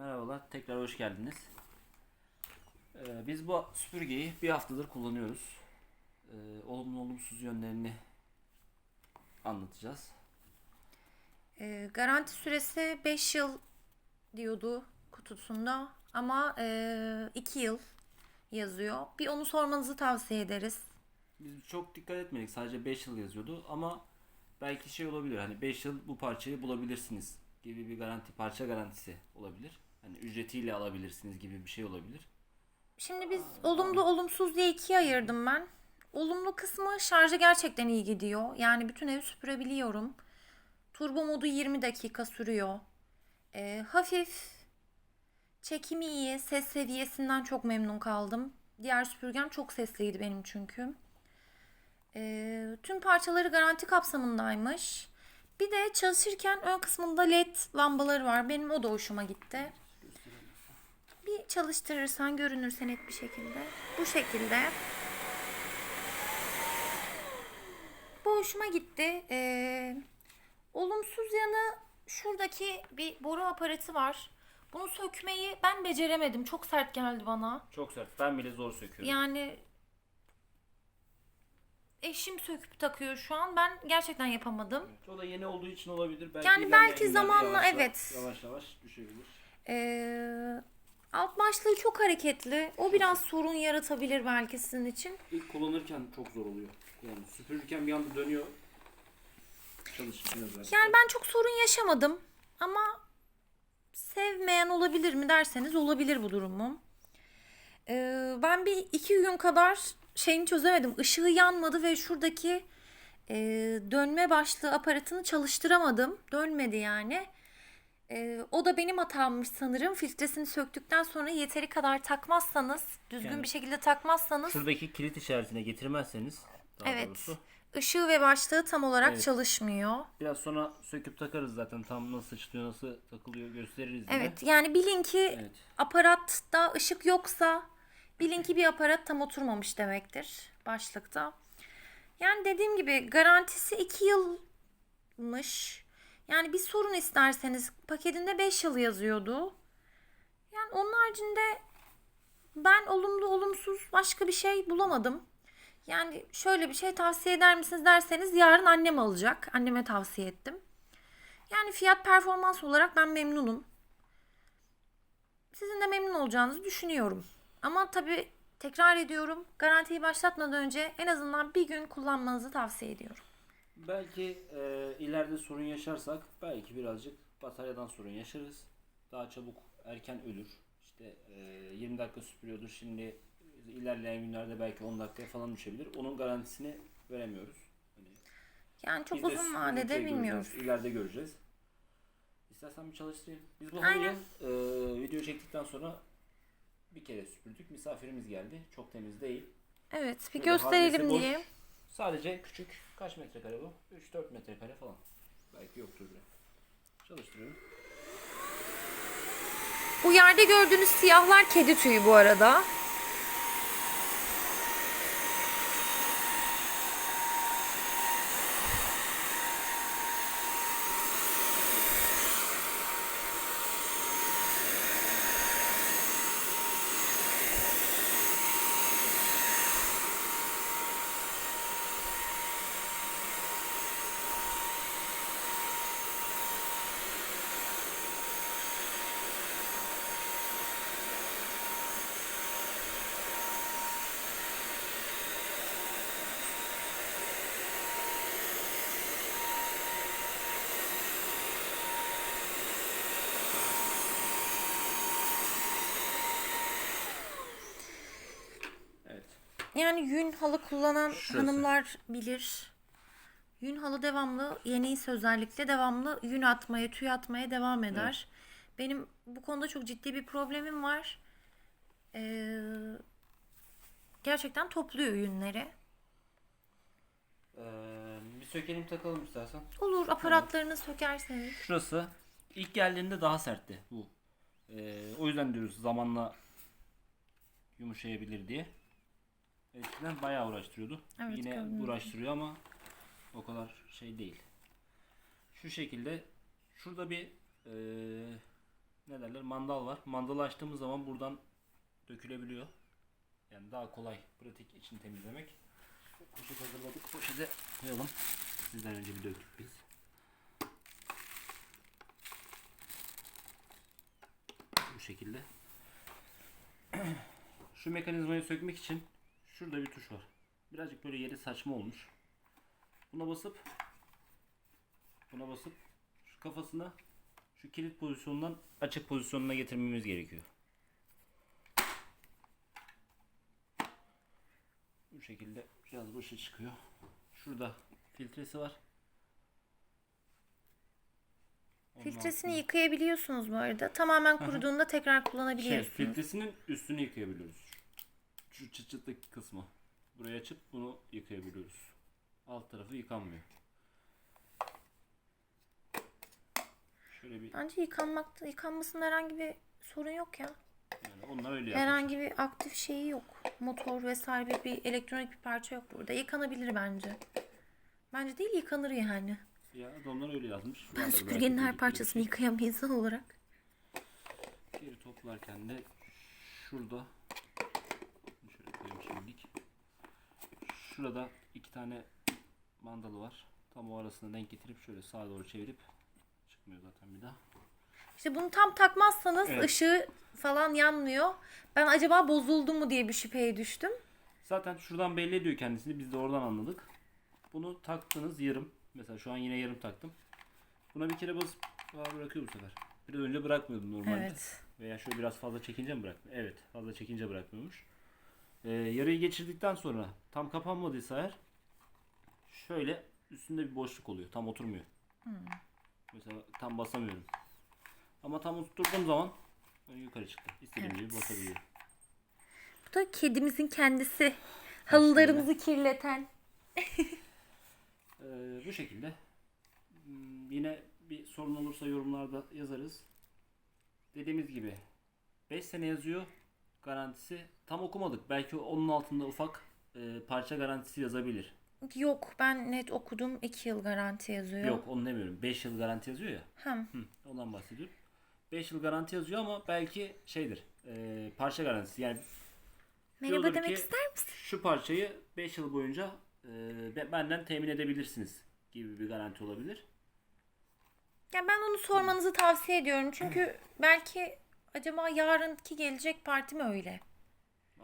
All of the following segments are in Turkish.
Merhabalar, tekrar hoş geldiniz. Ee, biz bu süpürgeyi bir haftadır kullanıyoruz. Ee, olumlu olumsuz yönlerini anlatacağız. Ee, garanti süresi 5 yıl diyordu kutusunda ama 2 yıl yazıyor. Bir onu sormanızı tavsiye ederiz. Biz çok dikkat etmedik, sadece 5 yıl yazıyordu ama belki şey olabilir, hani 5 yıl bu parçayı bulabilirsiniz gibi bir garanti, parça garantisi olabilir. Hani ücretiyle alabilirsiniz gibi bir şey olabilir. Şimdi biz olumlu olumsuz diye ikiye ayırdım ben. Olumlu kısmı şarjı gerçekten iyi gidiyor. Yani bütün evi süpürebiliyorum. Turbo modu 20 dakika sürüyor. Ee, hafif çekimi iyi. Ses seviyesinden çok memnun kaldım. Diğer süpürgem çok sesliydi benim çünkü. Ee, tüm parçaları garanti kapsamındaymış. Bir de çalışırken ön kısmında led lambaları var. Benim o da hoşuma gitti. Çalıştırırsan görünürse net bir şekilde. Bu şekilde. Bu hoşuma gitti. Ee, olumsuz yanı şuradaki bir boru aparatı var. Bunu sökmeyi ben beceremedim. Çok sert geldi bana. Çok sert, ben bile zor söküyorum. Yani eşim söküp takıyor şu an. Ben gerçekten yapamadım. O da yeni olduğu için olabilir. Belki Yani belki zamanla yavaş evet. Yavaş yavaş düşebilir. Ee, alt başlığı çok hareketli. O biraz sorun yaratabilir belki sizin için. İlk kullanırken çok zor oluyor. Yani süpürürken bir anda dönüyor. Özellikle. Yani ben çok sorun yaşamadım ama sevmeyen olabilir mi derseniz olabilir bu durumum. Ee, ben bir iki gün kadar şeyini çözemedim. Işığı yanmadı ve şuradaki e, dönme başlığı aparatını çalıştıramadım. Dönmedi yani. Ee, o da benim hatammış sanırım. Filtresini söktükten sonra yeteri kadar takmazsanız, düzgün Yani- bir şekilde takmazsanız Şuradaki kilit işaretine getirmezseniz daha evet. doğrusu. ışığı ve başlığı tam olarak Evet. çalışmıyor. Biraz sonra söküp takarız zaten tam nasıl çıkıyor nasıl takılıyor gösteririz yine. Evet yani bilin ki Evet. aparatta ışık yoksa bilin ki bir aparat tam oturmamış demektir başlıkta. Yani dediğim gibi garantisi 2 yılmış. Yani bir sorun isterseniz paketinde 5 yıl yazıyordu. Yani onun haricinde ben olumlu olumsuz başka bir şey bulamadım. Yani şöyle bir şey tavsiye eder misiniz derseniz yarın annem alacak. Anneme tavsiye ettim. Yani fiyat performans olarak ben memnunum. Sizin de memnun olacağınızı düşünüyorum. Ama tabii tekrar ediyorum garantiyi başlatmadan önce en azından bir gün kullanmanızı tavsiye ediyorum. Belki e, ileride sorun yaşarsak belki birazcık bataryadan sorun yaşarız. Daha çabuk erken ölür. İşte e, 20 dakika süpürüyordur şimdi ilerleyen günlerde belki 10 dakikaya falan düşebilir. Onun garantisini veremiyoruz. Hani Yani çok uzun vadede göreceğiz, bilmiyoruz. İleride göreceğiz. İstersen bir çalıştırayım. Biz bu halıyı e, video çektikten sonra bir kere süpürdük. Misafirimiz geldi. Çok temiz değil. Evet bir Şöyle gösterelim haznesi boş. Sadece küçük. Kaç metrekare bu? 3-4 metrekare falan. Belki yoktur bile. Çalıştırıyorum. Bu yerde gördüğünüz siyahlar kedi tüyü bu arada. Evet. Yani yün halı kullanan Şurası. hanımlar bilir. Yün halı devamlı yeni ise özellikle devamlı yün atmaya, tüy atmaya devam eder. Benim bu konuda çok ciddi bir problemim var. Ee, gerçekten topluyor yünleri. Ee, bir sökelim takalım istersen. Olur aparatlarını sökerseniz. Şurası ilk geldiğinde daha sertti bu. Ee, o yüzden diyoruz zamanla yumuşayabilir diye. Eskiden bayağı uğraştırıyordu. Evet, Yine gördüm. uğraştırıyor ama o kadar şey değil. Şu şekilde şurada bir ee, ne derler mandal var. Mandalı açtığımız zaman buradan dökülebiliyor. Yani daha kolay, pratik için temizlemek. Poşet hazırladık. Poşete koyalım. Sizden önce bir döktük biz. Bu şekilde. Şu mekanizmayı sökmek için şurada bir tuş var. Birazcık böyle yeri saçma olmuş. Buna basıp buna basıp şu kafasına şu kilit pozisyonundan açık pozisyonuna getirmemiz gerekiyor. Bu şekilde biraz boşa çıkıyor. Şurada filtresi var. Onun Filtresini altında- yıkayabiliyorsunuz bu arada. Tamamen kuruduğunda tekrar şey, kullanabiliyorsunuz. filtresinin üstünü yıkayabiliyoruz. Şu çıt çıttaki kısmı. Buraya açıp bunu yıkayabiliyoruz. Alt tarafı yıkanmıyor. Şöyle bir Bence yıkanmakta, yıkanmasında herhangi bir sorun yok ya. yani onlar öyle yapmış. Herhangi bir aktif şeyi yok. Motor vesaire bir, bir elektronik bir parça yok burada. Yıkanabilir bence. Bence değil yıkanır yani. Ya onlar öyle yazmış. Ben Vardır süpürgenin belki her parçasını yıkayan bir insan olarak. Geri toplarken de şurada şöyle koyayım şimdilik. Şurada iki tane mandalı var. Tam o arasına denk getirip şöyle sağa doğru çevirip çıkmıyor zaten bir daha. İşte bunu tam takmazsanız Evet. ışığı falan yanmıyor. Ben acaba bozuldu mu diye bir şüpheye düştüm. Zaten şuradan belli ediyor kendisini. Biz de oradan anladık. Bunu taktınız yarım. Mesela şu an yine yarım taktım. Buna bir kere basıp aa, bırakıyor bu sefer. Biraz önce bırakmıyordum normalde. Evet. Veya şöyle biraz fazla çekince mi bırakmıyor? Evet fazla çekince bırakmıyormuş. Ee, yarıyı geçirdikten sonra tam kapanmadıysa eğer şöyle üstünde bir boşluk oluyor. Tam oturmuyor. Mesela tam basamıyorum. Ama tam oturttuğum zaman yukarı çıktı. İstediğim gibi basabiliyorum. Bu da kedimizin kendisi. Halılarımızı kirleten. Ee, bu şekilde. Hmm, Yine bir sorun olursa yorumlarda yazarız. Dediğimiz gibi 5 sene yazıyor garantisi. Tam okumadık. Belki onun altında ufak e, parça garantisi yazabilir. Yok ben net okudum 2 yıl garanti yazıyor. Yok onu demiyorum. 5 yıl garanti yazıyor ya. Hem. Hı, ondan bahsediyorum. 5 yıl garanti yazıyor ama belki şeydir. e, parça garantisi. Yani Merhaba diyordur demek ki, ister misin? Şu parçayı 5 yıl boyunca e, be- benden temin edebilirsiniz gibi bir garanti olabilir. Ya ben onu sormanızı tavsiye ediyorum. Çünkü belki acaba yarınki gelecek parti mi öyle?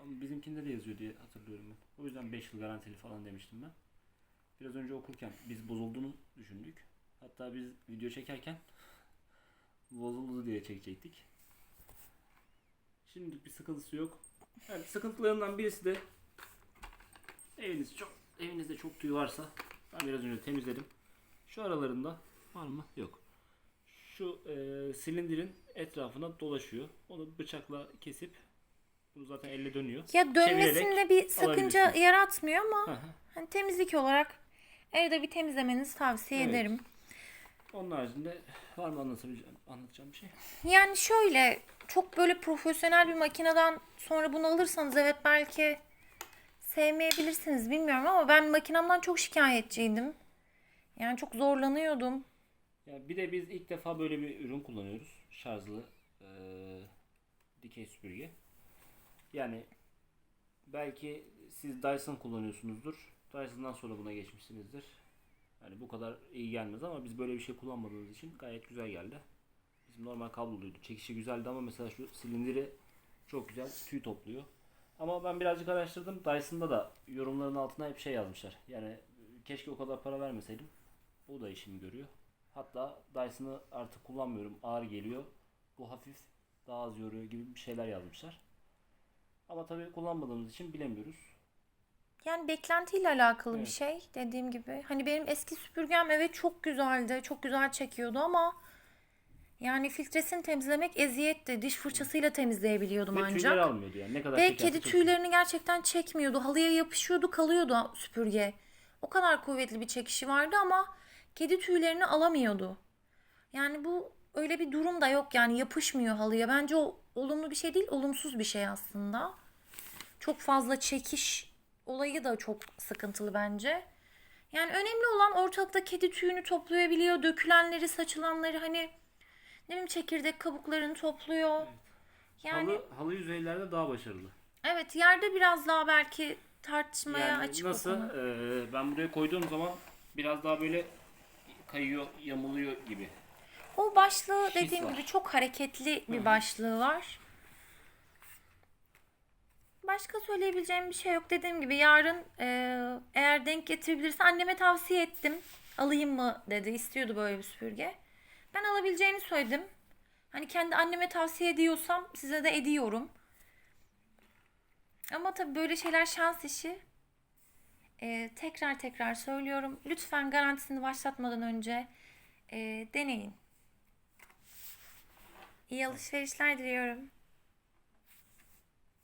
Bizimkinde de yazıyor diye hatırlıyorum ben. O yüzden 5 yıl garantili falan demiştim ben. Biraz önce okurken biz bozulduğunu düşündük. Hatta biz video çekerken bozuldu diye çekecektik. Şimdilik bir sıkıntısı yok. Yani sıkıntılarından birisi de eviniz çok evinizde çok tüy varsa ben biraz önce temizledim. Şu aralarında var mı? Yok. Şu e, silindirin etrafına dolaşıyor. Onu bıçakla kesip bunu zaten elle dönüyor. Ya dönmesinde bir sakınca yaratmıyor ama hani temizlik olarak evde bir temizlemenizi tavsiye Evet. ederim. Onun haricinde var mı anlatabileceğim, anlatacağım bir şey? Yani şöyle çok böyle profesyonel bir makineden sonra bunu alırsanız evet belki sevmeyebilirsiniz bilmiyorum ama ben makinamdan çok şikayetçiydim. Yani çok zorlanıyordum. Ya bir de biz ilk defa böyle bir ürün kullanıyoruz. Şarjlı eee, dikey süpürge. Yani belki siz Dyson kullanıyorsunuzdur. Dyson'dan sonra buna geçmişsinizdir. Yani bu kadar iyi gelmez ama biz böyle bir şey kullanmadığımız için gayet güzel geldi. Bizim normal kabloluydu. Çekişi güzeldi ama mesela şu silindiri çok güzel tüy topluyor. Ama ben birazcık araştırdım. Dyson'da da yorumların altına hep şey yazmışlar. Yani keşke o kadar para vermeseydim. O da işimi görüyor. Hatta Dyson'ı artık kullanmıyorum. Ağır geliyor. Bu hafif daha az yoruyor gibi bir şeyler yazmışlar. Ama tabii kullanmadığımız için bilemiyoruz. Yani beklentiyle alakalı bir Evet. şey dediğim gibi. Hani benim eski süpürgem evet çok güzeldi. Çok güzel çekiyordu ama yani filtresini temizlemek eziyetti. Diş fırçasıyla temizleyebiliyordum Ve ancak. tüyleri almıyordu yani. Ne kadar Ve kedi tüylerini gerçekten çekmiyordu. Halıya yapışıyordu, kalıyordu süpürge. O kadar kuvvetli bir çekişi vardı ama kedi tüylerini alamıyordu. Yani bu öyle bir durum da yok yani yapışmıyor halıya. Bence o olumlu bir şey değil, olumsuz bir şey aslında. Çok fazla çekiş olayı da çok sıkıntılı bence. Yani önemli olan ortalıkta kedi tüyünü toplayabiliyor, dökülenleri, saçılanları hani Ne bileyim çekirdek kabuklarını topluyor. Yani Halı, halı yüzeylerde daha başarılı. evet yerde biraz daha belki tartışmaya Yani açık nasıl konu. e, ben buraya koyduğum zaman biraz daha böyle kayıyor, yamuluyor gibi. O başlığı dediğim var. gibi çok hareketli bir hı. başlığı var. Başka söyleyebileceğim bir şey yok. Dediğim gibi yarın e, eğer denk getirebilirse anneme tavsiye ettim. Alayım mı dedi. İstiyordu böyle bir süpürge. Ben alabileceğini söyledim. Hani kendi anneme tavsiye ediyorsam size de ediyorum. Ama tabii böyle şeyler şans işi. E, tekrar tekrar söylüyorum. Lütfen garantisini başlatmadan önce e, deneyin. İyi alışverişler diliyorum.